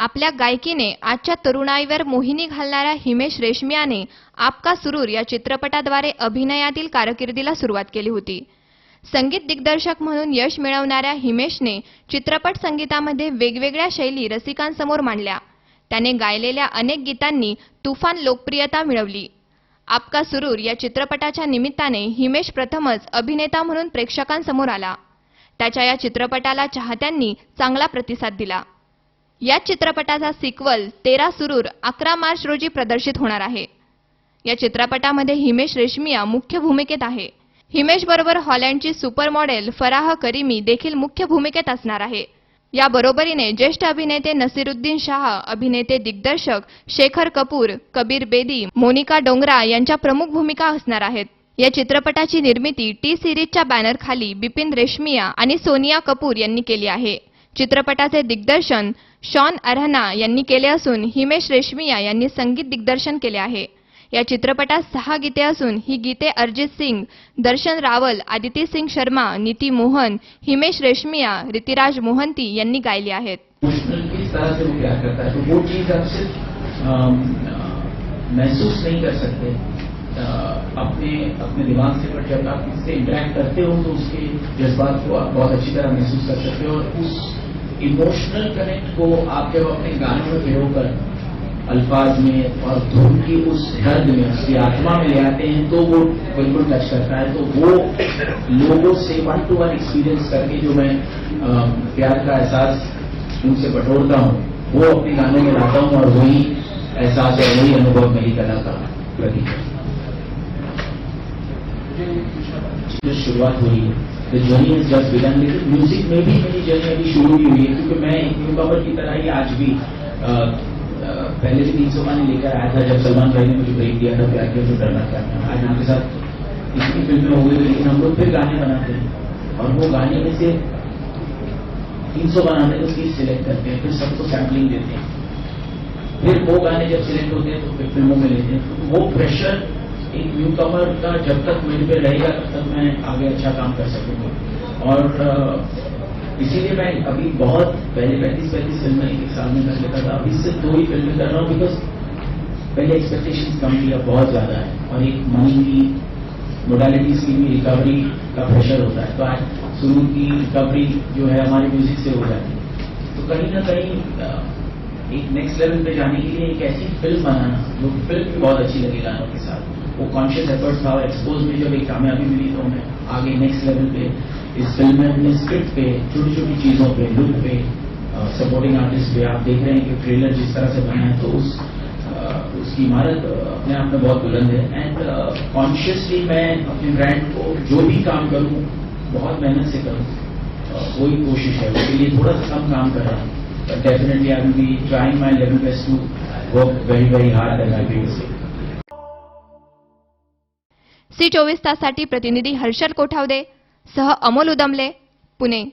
आपल्या गायकीने आजच्या तरुणाईवर मोहिनी घालणाऱ्या हिमेश रेशमियाने आपका सुरूर या चित्रपटाद्वारे अभिनयातील कारकिर्दीला सुरुवात केली होती. संगीत दिग्दर्शक म्हणून यश मिळवणाऱ्या हिमेशने चित्रपट संगीतामध्ये वेगवेगळ्या शैली रसिकांसमोर मांडल्या. त्याने गायलेल्या अनेक गीतांनी तुफान लोकप्रियता मिळवली. आपका सुरूर या चित्रपटाच्या निमित्ताने हिमेश प्रथमच अभिनेता म्हणून प्रेक्षकांसमोर आला. त्याच्या या चित्रपटाला चाहत्यांनी चांगला प्रतिसाद दिला. या चित्रपटाचा सिक्वल तेरा सुरूर अकरा मार्च रोजी प्रदर्शित होणार आहे. या चित्रपटामध्ये हिमेश रेशमिया मुख्य भूमिकेत आहे. हिमेश बरोबर हॉलँडची सुपर मॉडेल फराह करीमी देखील मुख्य भूमिकेत असणार आहे. या बरोबरीने ज्येष्ठ अभिनेते नसीरुद्दीन शाह अभिनेते दिग्दर्शक शेखर कपूर कबीर बेदी मोनिका डोंगरा यांच्या प्रमुख भूमिका असणार आहेत. या चित्रपटाची निर्मिती टी सिरीजच्या बॅनरखाली बिपिन रेशमिया आणि सोनिया कपूर यांनी केली आहे. चित्रपटाचे दिग्दर्शन शॉन अरहना यांनी केले असून हिमेश रेशमिया यांनी संगीत दिग्दर्शन केले आहे. या चित्रपटात सहा गीते असून ही गीते अरिजित सिंग दर्शन रावल आदिती सिंग शर्मा नीती मोहन हिमेश रेशमिया ऋतिराज मोहंती यांनी गायली आहेत. महसूस नहीं कर सकते। अ, अपने अपने दिमाग से बट जब आप इससे इंटरेक्ट करते हो तो उसके जज्बात को आप बहुत अच्छी तरह महसूस कर सकते हो और उस इमोशनल कनेक्ट को आप जब अपने गाने में भिगो कर अल्फाज में और धुन की उस दर्द में उसकी आत्मा में ले आते हैं तो वो बिल्कुल टच करता है। तो वो लोगों से वन टू वन एक्सपीरियंस करके जो मैं प्यार का एहसास उनसे बटोरता हूँ वो अपने गानों में लाता हूँ और वही एहसास और वही अनुभव मेरी कला का प्रतीक जो शुरुआत हुई है। The journey is just began लेकिन म्यूज़िक में भी मेरी जर्नी अभी शुरू ही हुई है क्योंकि मैं एक न्यूकमर की तरह ही आज भी अ, अ, पहले भी तीन सौ गाने लेकर आया था जब सलमान भाई ने मुझे ब्रेक दिया था प्यार किया जो डरना क्या था। आज उनके साथ इतनी फ़िल्में हो गई लेकिन हम लोग फिर गाने बनाते हैं। और वो गाने में से तीन सौ बनाते हैं तो सिलेक्ट करते हैं फिर सबको सैम्पलिंग देते हैं। फिर वो गाने जब सिलेक्ट होते हैं तो फिर फ़िल्मों में लेते हैं। तो वो प्रेशर एक न्यू कमर का जब तक मेरे पे रहेगा तब तक मैं आगे अच्छा काम कर सकूँगा। और इसीलिए मैं अभी बहुत पहले पैंतीस पैंतीस फ़िल्में एक साल में कर लेता था। अभी सिर्फ़ दो ही फ़िल्में कर रहा हूँ बिकॉज़ पहले एक्सपेक्टेशन कम थी, अब बहुत ज़्यादा है। और एक मनी की मोडालिटीज की भी रिकवरी का प्रेशर होता है। तो आज शुरू की रिकवरी जो है हमारे म्यूज़िक से हो जाती है। तो कहीं ना कहीं एक नेक्स्ट लेवल पे जाने के लिए एक ऐसी फ़िल्म बनाना जो फ़िल्म भी बहुत अच्छी लगे गानों के साथ। वो कॉन्शियस एफर्ट था और एक्सपोज में जब एक कामयाबी मिली तो हमें आगे नेक्स्ट लेवल पे इस फ़िल्म में अपने स्क्रिप्ट पे छोटी छोटी चीज़ों पे लुक पे सपोर्टिंग आर्टिस्ट पे आप देख रहे हैं कि ट्रेलर जिस तरह से बना है तो उस अ, उसकी इमारत अपने आप में बहुत बुलंद है। एंड कॉन्शियसली मैं अपने ब्रांड को जो भी काम करूँ बहुत मेहनत से करूँ वही कोशिश है। उसके लिए थोड़ा सा कम काम कर रहा हूँ। but definitely I will be trying my level best to work very very hard and I will see चोवीस ताससाठी प्रतिनिधी हर्षल कोठावदे सह अमोल उदमले पुणे